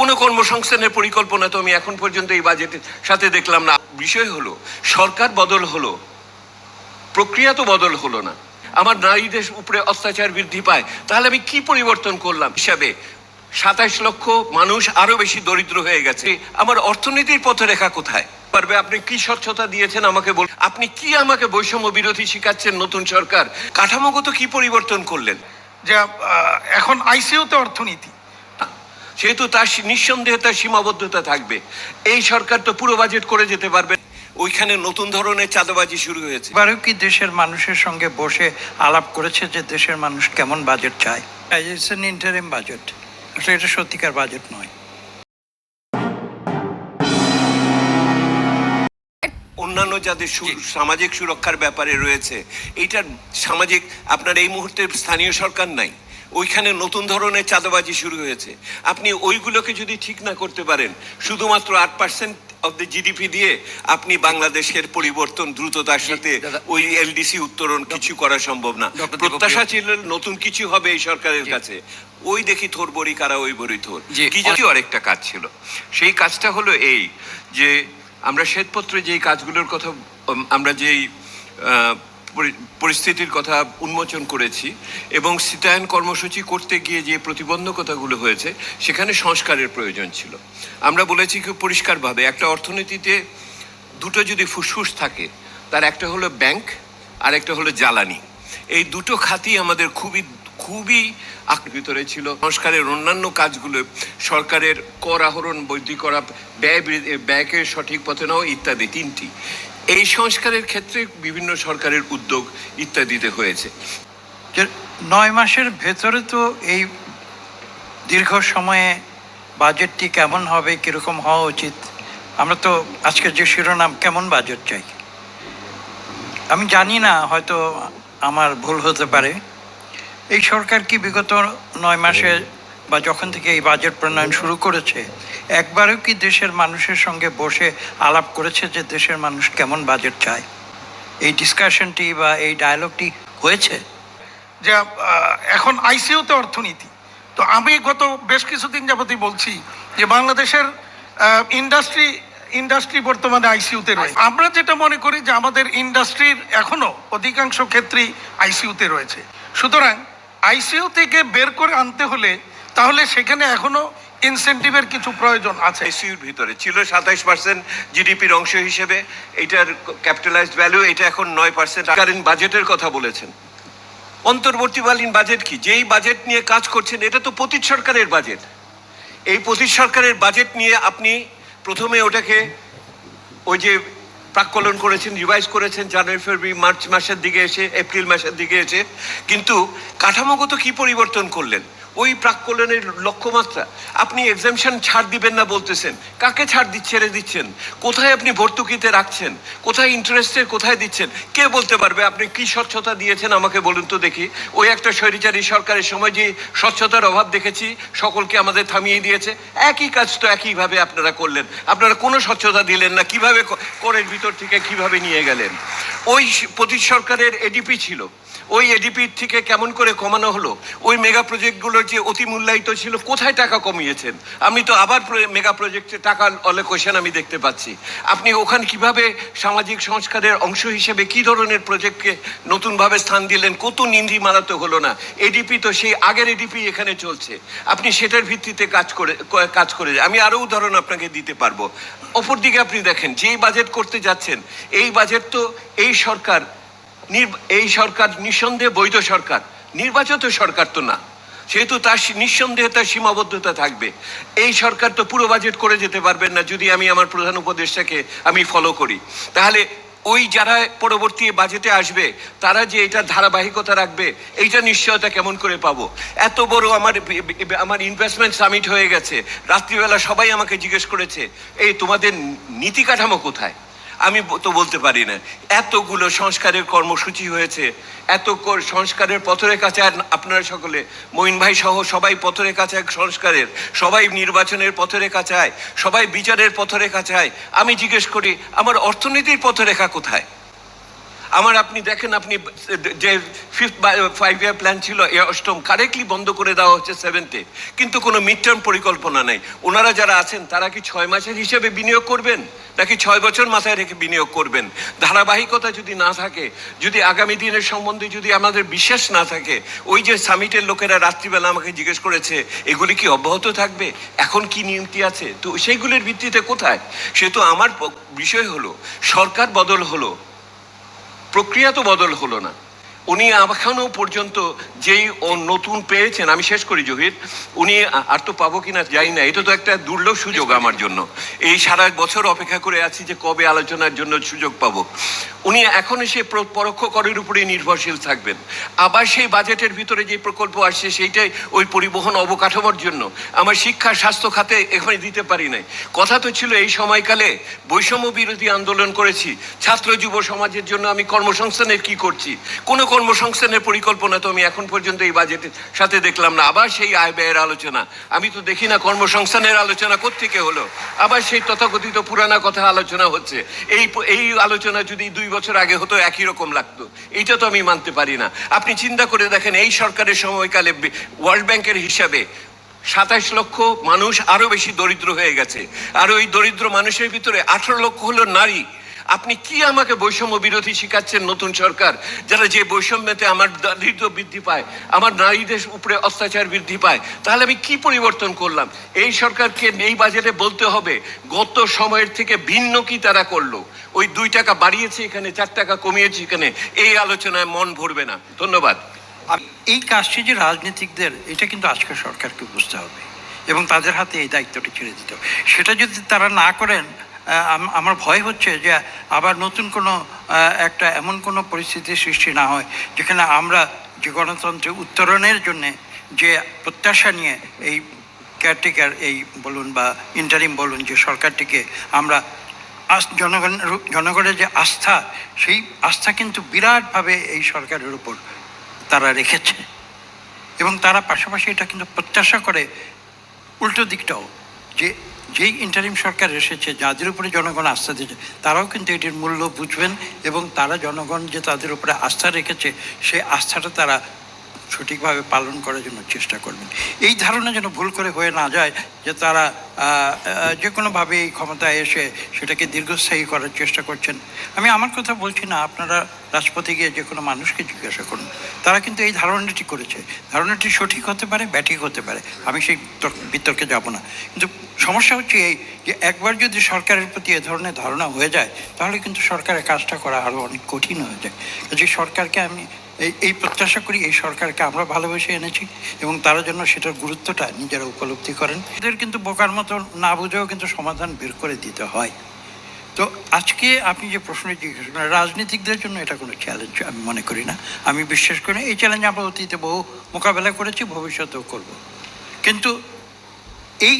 কোনো কর্মসংস্থানের পরিকল্পনা তো আমি এখন পর্যন্ত এই বাজেটের সাথে দেখলাম না। বিষয় হলো, সরকার বদল হলো, প্রক্রিয়া তো বদল হলো না। আমার নারীদের উপরে অত্যাচার বৃদ্ধি পায়, তাহলে আমি কি পরিবর্তন করলাম? হিসাবে সাতাইশ লক্ষ মানুষ আরও বেশি দরিদ্র হয়ে গেছে। আমার অর্থনীতির পথরেখা কোথায়? পারবে, আপনি কি স্বচ্ছতা দিয়েছেন আমাকে বল আপনি কি আমাকে বৈষম্য বিরোধী শিখাচ্ছেন নতুন সরকার? কাঠামোগত কি পরিবর্তন করলেন? যে এখন আইসিইউতে অর্থনীতি। সেহেতু তার নিঃসন্দেহে তার সীমাবদ্ধতা থাকবে। এই সরকার তো পুরো বাজেট করে যেতে পারবে। ওইখানে নতুন ধরনের চাঁদাবাজি শুরু হয়েছে। এবারেও কি দেশের মানুষের সঙ্গে বসে আলাপ করেছে যে দেশের মানুষ কেমন বাজেট চায়? ইটস এন ইন্টারিম বাজেট আসলে এটা সত্যিকার বাজেট নয়। অন্যান্য যাদের সামাজিক সুরক্ষার ব্যাপারে রয়েছে এইটার সামাজিক আপনার এই মুহূর্তে স্থানীয় সরকার নাই। ওইখানে নতুন ধরনের চাঁদাবাজি শুরু হয়েছে। আপনি ওইগুলোকে যদি ঠিক না করতে পারেন শুধুমাত্র আট পার্সেন্ট অফ দ্য জিডিপি দিয়ে আপনি বাংলাদেশের পরিবর্তন দ্রুততার সাথে ওই এলডিসি উত্তরণ কিছু করা সম্ভব না। প্রত্যাশা ছিল নতুন কিছু হবে এই সরকারের কাছে। ওই দেখি থোর বড়ি কারা ওই বড়ি থোর। কি জাতীয় আরেকটা কাজ ছিল। সেই কাজটা হলো এই যে আমরা শ্বেতপত্রে যেই কাজগুলোর কথা আমরা যেই পরিস্থিতির কথা উন্মোচন করেছি এবং সীতায়ন কর্মসূচি করতে গিয়ে যে প্রতিবন্ধকতাগুলো হয়েছে, সেখানে সংস্কারের প্রয়োজন ছিল। আমরা বলেছি কি পরিষ্কারভাবে একটা অর্থনীতিতে দুটো যদি ফুসফুস থাকে, তার একটা হলো ব্যাংক, আর একটা হলো জ্বালানি। এই দুটো খাতই আমাদের খুবই খুবই ভিতরে ছিল। সংস্কারের অন্যান্য কাজগুলো, সরকারের কর আহরণ বৃদ্ধি করা, ব্যয় ব্যয়কে সঠিক পথে নেওয়া ইত্যাদি তিনটি। এই সংস্কারের ক্ষেত্রে বিভিন্ন সরকারের উদ্যোগ ইত্যাদিতে হয়েছে। নয় মাসের ভেতরে তো এই দীর্ঘ সময়ে বাজেটটি কেমন হবে, কীরকম হওয়া উচিত? আমরা তো আজকের যে শিরোনাম, কেমন বাজেট চাই? আমি জানি না, হয়তো আমার ভুল হতে পারে। এই সরকার কি বিগত নয় মাসে বা যখন থেকে এই বাজেট প্রণয়ন শুরু করেছে একবারও কি দেশের মানুষের সঙ্গে বসে আলাপ করেছে যে দেশের মানুষ কেমন বাজেট চায়? এই ডিসকাশনটি বা এই ডায়ালগটি হয়েছে? যে এখন আইসিইউতে অর্থনীতি। তো আমি গত বেশ কিছুদিন যাবতই বলছি যে বাংলাদেশের ইন্ডাস্ট্রি ইন্ডাস্ট্রি বর্তমানে আইসিইউতে রয়েছে। আমরা যেটা মনে করি যে আমাদের ইন্ডাস্ট্রির এখনও অধিকাংশ ক্ষেত্রেই আইসিইউতে রয়েছে। সুতরাং আইসিইউ থেকে বের করে আনতে হলে তাহলে সেখানে এখনও ইনসেন্টিভের কিছু প্রয়োজন আছে। আইসিইউর ভিতরে ছিল সাতাইশ পার্সেন্ট জিডিপির অংশ হিসেবে। এটার ক্যাপিটালাইজড ভ্যালু এটা এখন নয় পার্সেন্ট কারেন্ট বাজেটের কথা বলেছেন। অন্তর্বর্তীকালীন বাজেট কি? যেই বাজেট নিয়ে কাজ করছেন, এটা তো পতীত সরকারের বাজেট এই পতীত সরকারের বাজেট নিয়ে আপনি প্রথমে ওটাকে ওই যে প্রাক্কলন করেছেন রিভাইজ করেছেন, জানুয়ারি, ফেব্রুয়ারি, মার্চ মাসের দিকে এসে, এপ্রিল মাসের দিকে এসে। কিন্তু কাঠামোগত কি পরিবর্তন করলেন? ওই প্রাক্কলনের লক্ষ্যমাত্রা। আপনি এক্সামশন ছাড় দিবেন না বলতেছেন। কাকে ছাড় দিচ্ছে ছেড়ে দিচ্ছেন? কোথায় আপনি ভর্তুকিতে রাখছেন? কোথায় ইন্টারেস্টের কোথায় দিচ্ছেন? কে বলতে পারবে? আপনি কি স্বচ্ছতা দিয়েছেন আমাকে বলুন তো দেখি। ওই একটা স্বৈরাচারী সরকারের সময় যে স্বচ্ছতার অভাব দেখেছি, সকলকে আমাদের থামিয়ে দিয়েছে। একই কাজ তো একইভাবে আপনারা করলেন। আপনারা কোনো স্বচ্ছতা দিলেন না। কীভাবে করের ভিতর থেকে কীভাবে নিয়ে গেলেন? ওই প্রতি সরকারের এডিপি ছিল। ওই এডিপির থেকে কেমন করে কমানো হলো? ওই মেগা প্রজেক্টগুলোর যে অতি মূল্যায়িত ছিল, কোথায় টাকা কমিয়েছেন? আমি তো আবার মেগা প্রজেক্টে টাকা অলোকেশন আমি দেখতে পাচ্ছি। আপনি ওখানে কীভাবে সামাজিক সংস্কারের অংশ হিসেবে কি ধরনের প্রজেক্টকে নতুনভাবে স্থান দিলেন? কত নিন্ধি মারাতে হলো না? এডিপি তো সেই আগের এডিপি এখানে চলছে। আপনি সেটার ভিত্তিতে কাজ করে কাজ করে আমি আরও উদাহরণ আপনাকে দিতে পারব। অপরদিকে আপনি দেখেন, যেই বাজেট করতে যাচ্ছেন, এই বাজেট তো এই সরকার এই সরকার নিঃসন্দেহে বৈধ সরকার। নির্বাচিত সরকার তো না। সেহেতু তার নিঃসন্দেহে তার সীমাবদ্ধতা থাকবে। এই সরকার তো পুরো বাজেট করে যেতে পারবেন না যদি আমি আমার প্রধান উপদেষ্টাকে আমি ফলো করি। তাহলে ওই যারা পরবর্তী বাজেটে আসবে, তারা যে এটা ধারাবাহিকতা রাখবে, এইটা নিশ্চয়তা কেমন করে পাবো? এত বড় আমার আমার ইনভেস্টমেন্ট সামিট হয়ে গেছে। রাত্রিবেলা সবাই আমাকে জিজ্ঞেস করেছে, এই তোমাদের নীতি কাঠামো কোথায়? আমি তো বলতে পারি না। এতগুলো সংস্কারের কর্মসূচি হয়েছে, এত সংস্কারের সংস্কারের কাছে আপনারা সকলে, মঈন ভাই সহ সবাই পথরের কাছে সংস্কারের, সবাই নির্বাচনের পথরে কাছে সবাই বিচারের পথরে কাছে আমি জিজ্ঞেস করি, আমার অর্থনীতির পথরেখা কোথায়? আমার আপনি দেখেন, আপনি যে ফিফথ ফাইভ ইয়ার প্ল্যান ছিল, এ অষ্টম কারেক্টলি বন্ধ করে দেওয়া হচ্ছে সেভেন্থে কিন্তু কোনো মিড টার্ম পরিকল্পনা নেই। ওনারা যারা আছেন, তারা কি ছয় মাসের হিসেবে বিনিয়োগ করবেন? নাকি ছয় বছর মাথায় রেখে বিনিয়োগ করবেন? ধারাবাহিকতা যদি না থাকে, যদি আগামী দিনের সম্বন্ধে যদি আমাদের বিশ্বাস না থাকে, ওই যে সামিটের লোকেরা রাত্রিবেলা আমাকে জিজ্ঞেস করেছে, এগুলি কি অব্যাহত থাকবে? এখন কি নিয়মটি আছে? তো সেইগুলির ভিত্তিতে কোথায়? সে তো আমার বিষয় হলো, সরকার বদল হলো। প্রক্রিয়া তো বদল হলো না। উনি এখনও পর্যন্ত যেই নতুন পেয়েছেন, আমি শেষ করি জহির, উনি আর তো পাবো কিনা যাই না, এটা তো একটা দুর্লভ সুযোগ আমার জন্য। এই সারা বছর অপেক্ষা করে আছি যে কবে আলোচনার জন্য সুযোগ পাবো। উনি এখন সে পরোক্ষ করের উপরে নির্ভরশীল থাকবেন। আবার সেই বাজেটের ভিতরে যে প্রকল্প আসছে, সেইটাই ওই পরিবহন অবকাঠামোর জন্য। আমার শিক্ষা, স্বাস্থ্য খাতে এখানে দিতে পারি নাই। কথা তো ছিল এই সময়কালে বৈষম্য বিরোধী আন্দোলন করেছি। ছাত্র যুব সমাজের জন্য আমি কর্মসংস্থানের কি করছি? কোনো কর্মসংস্থানের পরিকল্পনা তো আমি এখন পর্যন্ত এই বাজেটের সাথে দেখলাম না। আবার সেই আয় ব্যয়ের আলোচনা। আমি তো দেখি না কর্মসংস্থানের আলোচনা কোত্থেকে হলো। আবার সেই তথাকথিত পুরানা কথা আলোচনা হচ্ছে। এই এই আলোচনা যদি দুই বছর আগে হতো, একই রকম লাগতো। এইটা তো আমি মানতে পারি না। আপনি চিন্তা করে দেখেন, এই সরকারের সময়কালে ওয়ার্ল্ড ব্যাংকের হিসাবে সাতাশ লক্ষ মানুষ আরও বেশি দরিদ্র হয়ে গেছে। আর ওই দরিদ্র মানুষের ভিতরে আঠারো লক্ষ হলো নারী। আপনি কি আমাকে বৈষম্য বিরোধী শিখাচ্ছেন, নতুন সরকার? যারা যে বৈষম্যতে আমার দারিদ্র বৃদ্ধি পায়, আমার নারীদের উপরে অত্যাচার বৃদ্ধি পায়, তাহলে আমি কি পরিবর্তন করলাম? এই সরকারকে এই বাজেটে বলতে হবে, গত সময়ের থেকে ভিন্ন কি তারা করল? ওই দুই টাকা বাড়িয়েছে এখানে, চার টাকা কমিয়েছে এখানে, এই আলোচনায় মন ভরবে না। ধন্যবাদ। এই কাজটি যে রাজনীতিকদের, এটা কিন্তু আজকে সরকারকে বুঝতে হবে এবং তাদের হাতে এই দায়িত্বটি ছেড়ে দিতে হবে। সেটা যদি তারা না করেন আমার ভয় হচ্ছে যে আবার নতুন কোনো একটা এমন কোনো পরিস্থিতির সৃষ্টি না হয়, যেখানে আমরা যে গণতন্ত্রের উত্তরণের জন্যে যে প্রত্যাশা নিয়ে এই কেয়ারটেকার এই বলুন বা ইন্টারিম বলুন যে সরকারটিকে আমরা জনগণের জনগণের যে আস্থা, সেই আস্থা কিন্তু বিরাটভাবে এই সরকারের উপর তারা রেখেছে। এবং তারা পাশাপাশি এটা কিন্তু প্রত্যাশা করে উল্টো দিকটাও। যে, যেই ইন্টারিম সরকার এসেছে, যাদের উপরে জনগণ আস্থা দিয়েছে, তারাও কিন্তু এটির মূল্য বুঝবেন এবং তারা জনগণ যে তাদের উপরে আস্থা রেখেছে, সেই আস্থাটা তারা সঠিকভাবে পালন করার জন্য চেষ্টা করবেন। এই ধারণা যেন ভুল করে হয়ে না যায়, যে তারা যে কোনোভাবে এই ক্ষমতায় এসে সেটাকে দীর্ঘস্থায়ী করার চেষ্টা করছেন। আমি আমার কথা বলছি না, আপনারা রাজপথে গিয়ে যে কোনো মানুষকে জিজ্ঞাসা করুন। তারা কিন্তু এই ধারণাটি করেছে। ধারণাটি সঠিক হতে পারে, ব্যাঠিক হতে পারে। আমি সেই তর্ক- বিতর্কে যাব না। কিন্তু সমস্যা হচ্ছে এই, যে একবার যদি সরকারের প্রতি এ ধরনের ধারণা হয়ে যায়, তাহলে কিন্তু সরকারের কাজটা করা আরও অনেক কঠিন হয়ে যায়। যে সরকারকে আমি এই প্রত্যাশা করি এই সরকারকে আমরা ভালোবেসে এনেছি এবং তারা যেন সেটার গুরুত্বটা নিজেরা উপলব্ধি করেন। এদের কিন্তু বোকার মতো না বুঝেও কিন্তু সমাধান বের করে দিতে হয়। তো আজকে আপনি যে প্রশ্ন জিজ্ঞেস রাজনীতিকদের জন্য এটা কোনো চ্যালেঞ্জ আমি মনে করি না। আমি বিশ্বাস করি। এই চ্যালেঞ্জ আমরা অতীতে বহু মোকাবেলা করেছি, ভবিষ্যতেও করব। কিন্তু এই